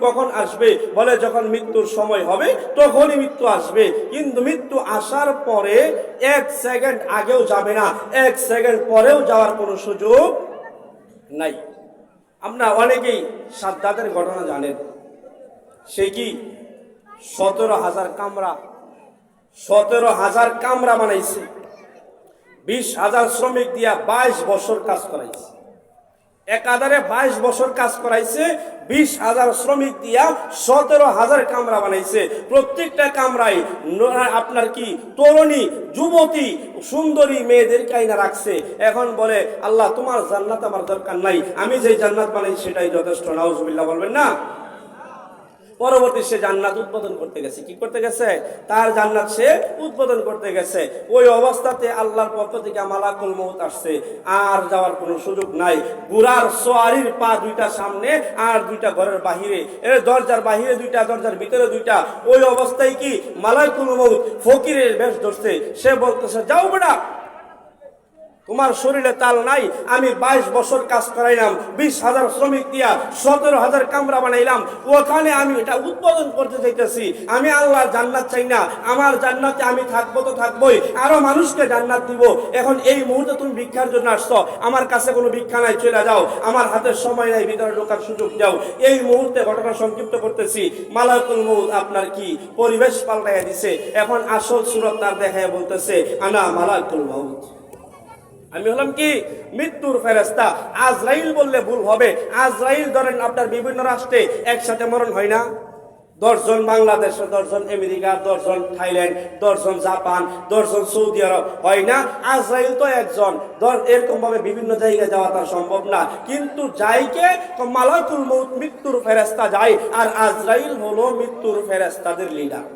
কখন আসবে? বলে যখন মৃত্যুর সময় হবে, তখনই মৃত্যু আসবে। কিন্তু মৃত্যু আসার পরে এক সেকেন্ড আগেও যাবে না। এক সেকেন্ড পরেও যাওয়ার কোনো সুযোগ নাই। আমরা অনেকেই সাদ্দাতের ঘটনা জানেন। সে কি? সতেরো হাজার কামরা। সতেরো হাজার কামরা বানাইছে। বিশ হাজার শ্রমিক দিয়া বাইশ বছর কাজ করাইছে। একাধারে বাইশ বছর কাজ করাইছে, বিশ হাজার শ্রমিক দিয়া সতেরো হাজার কামরা বানাইছে। প্রত্যেকটা কামরায় ন- আপনার কি তরুণী, যুবতী, সুন্দরী মেয়েদের কাইনা রাখছে। এখন বলে, আল্লাহ, তোমার জান্নাত আমার দরকার নাই। আমি যে জান্নাত বানাই সেটাই যথেষ্ট। নাউজবিল্লা বলবেন না? পরবর্তী সে জান্নাত উদ্বোধন করতে গেছে। কি করতে গেছে? তার জান্নাত সে উদ্বোধন করতে গেছে। ওই অবস্থাতে আল্লাহর পক্ষ থেকে মালাকুল মৌত আসছে। আর যাওয়ার কোনো সুযোগ নাই। বুড়ার সোয়ারির পা দুইটা সামনে আর দুইটা ঘরের বাহিরে। এর দরজার বাহিরে দুইটা, দরজার ভিতরে দুইটা। ওই অবস্থায় কি মালাকুল মৌত ফকিরের বেশ ধরছে। সে বলতেছে, যাও বেটা তোমার শরীরে তাল নাই, আমি বাইশ বছর কাজ করাইলাম, বিশ হাজার শ্রমিক দিয়া সতেরো হাজার কামরা বানাইলাম, ওখানে আমি এটা উৎপাদন করতে চাইতেছি আমি আল্লাহর জান্নাত চাই না, আমার জান্নাতে আমি থাকব তো থাকবোই, আরও মানুষকে জান্নাত দিব। এখন এই মুহূর্তে তুমি ভিক্ষার জন্য আসছো, আমার কাছে কোনো ভিক্ষা নাই, চলে যাও, আমার হাতের সময় নাই, ভিতরে ঢোকার সুযোগ দাও। এই মুহূর্তে ঘটনা সংক্ষিপ্ত করতেছি, মালাকুল মৌত আপনার কি পরিবেশ পাল্টাইয়া দিছে? এখন আসল সুরত তার দেখায় বলতেছে, আনা মালাকুল মৌত আমি হলাম কি? মৃত্যুর ফেরেস্তা আজরাইল বললে ভুল হবে। আজরাইল ধরেন আপনার বিভিন্ন রাষ্ট্রে একসাথে মরণ হয় না। দশজন বাংলাদেশ, দশজন আমেরিকা, দশজন থাইল্যান্ড, দশজন জাপান, দশজন সৌদি আরব হয় না। আজরাইল তো একজন। ধর এরকম ভাবে বিভিন্ন জায়গায় যাওয়া তার সম্ভব না। কিন্তু যাইকে মালাকুল মৌত মৃত্যুর ফেরেস্তা যায়, আর আজরাইল হলো মৃত্যুর ফেরেস্তাদের লিডার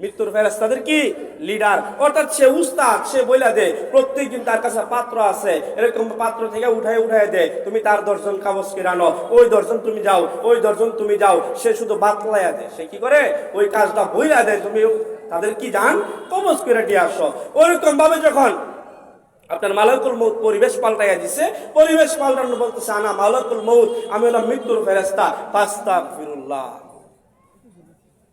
মৃত্যুর ফেরেস্তাদের কি? লিডার অর্থাৎ সে উস্তাদ, সে বইলা দে প্রত্যেক দিন তার কাছে পাত্র আছে। এরকম পাত্র থেকে উঠায় উঠায় দে তুমি তার দর্শন কাগজ কিরানো, ওই দর্শন তুমি যাও, ওই দর্শন তুমি যাও। সে শুধু বাতলাইয়া দে সে কি করে? ওই কাজটা বইলা দে তুমি তাদের কি জান? কবজ করে দিয়ে আসো। ওইরকম ভাবে যখন আপনার মালাকুল মৌত পরিবেশ পাল্টাইয়া দিছে, পরিবেশ পাল্টানো বলতেছে, আনা মালাকুল মৌত আমি হলাম মৃত্যুর ফেরেস্তা পাস্তা ফিরুল্লাহ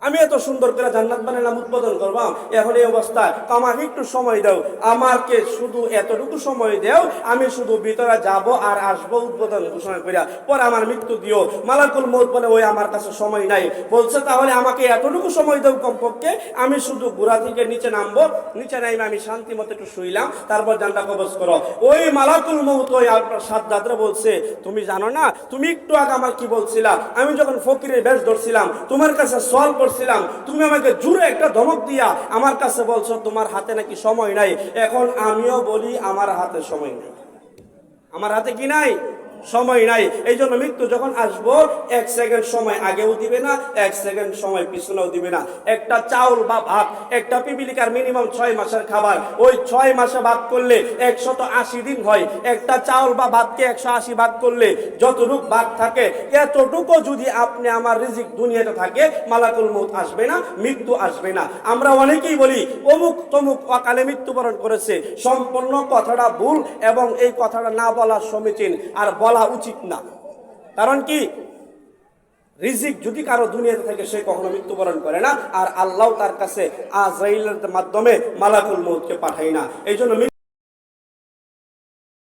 আমি এত সুন্দর করে জান্নাত বানালাম উৎপাদন করবাম, এখন এই অবস্থায় তো আমাকে একটু সময় দাও, আমাকে শুধু এতটুকু সময় দাও, আমি শুধু ভিতরে যাব আর আসব উদ্বোধন ঘোষণা করিয়া। পরে আমার মৃত্যু দিও। মালাকুল মৌত বলে, ওই আমার কাছে সময় নাই। বলছে, তাহলে আমাকে এতটুকু সময় দাও কমপক্ষে, আমি শুধু ঘোড়া থেকে নিচে নামবো। নিচে নাইমে আমি শান্তি মতো একটু শুইলাম, তারপর জানটা কবজ করো। ওই মালাকুল মৌত ওই সাত দাদরা বলছে, তুমি জানো না, তুমি একটু আগে আমার কি বলছিলা? আমি যখন ফকিরের বেশ ধরছিলাম, তোমার কাছে সল করছিলাম তুমি আমাকে জুড়ে একটা ধমক দিয়া আমার কাছে বলছো তোমার হাতে নাকি সময় নাই। এখন আমিও বলি আমার হাতে সময় নাই। আমার হাতে কি নাই? সময় নাই। এই জন্য মৃত্যু যখন আসব, এক সেকেন্ড সময় আগেও দিবে না, এক সেকেন্ড সময় পিছনেও দিবে না। একটা চাউল বা ভাত, একটা পিপিলিকার মিনিমাম ছয় মাসের খাবার। ওই ছয় মাসে ভাগ করলে একশত আশি দিন হয়। একটা চাউল বা ভাতকে একশো আশি ভাগ করলে যতটুক ভাগ থাকে, এতটুকু যদি আপনি আমার রিজিক দুনিয়াতে থাকে, মালাকুল মৌত আসবে না, মৃত্যু আসবে না। আমরা অনেকেই বলি, অমুক তমুক অকালে মৃত্যুবরণ করেছে, সম্পূর্ণ কথাটা ভুল এবং এই কথাটা না বলা সমীচীন। আর বলা উচিত না। কারণ কি? রিজিক যদি কারও দুনিয়াতে থাকে, সে কখনো মৃত্যুবরণ করে না। আর আল্লাহ তার কাছে আজরাইলের মাধ্যমে মালাকুল মৌতকে পাঠায় না। এই জন্য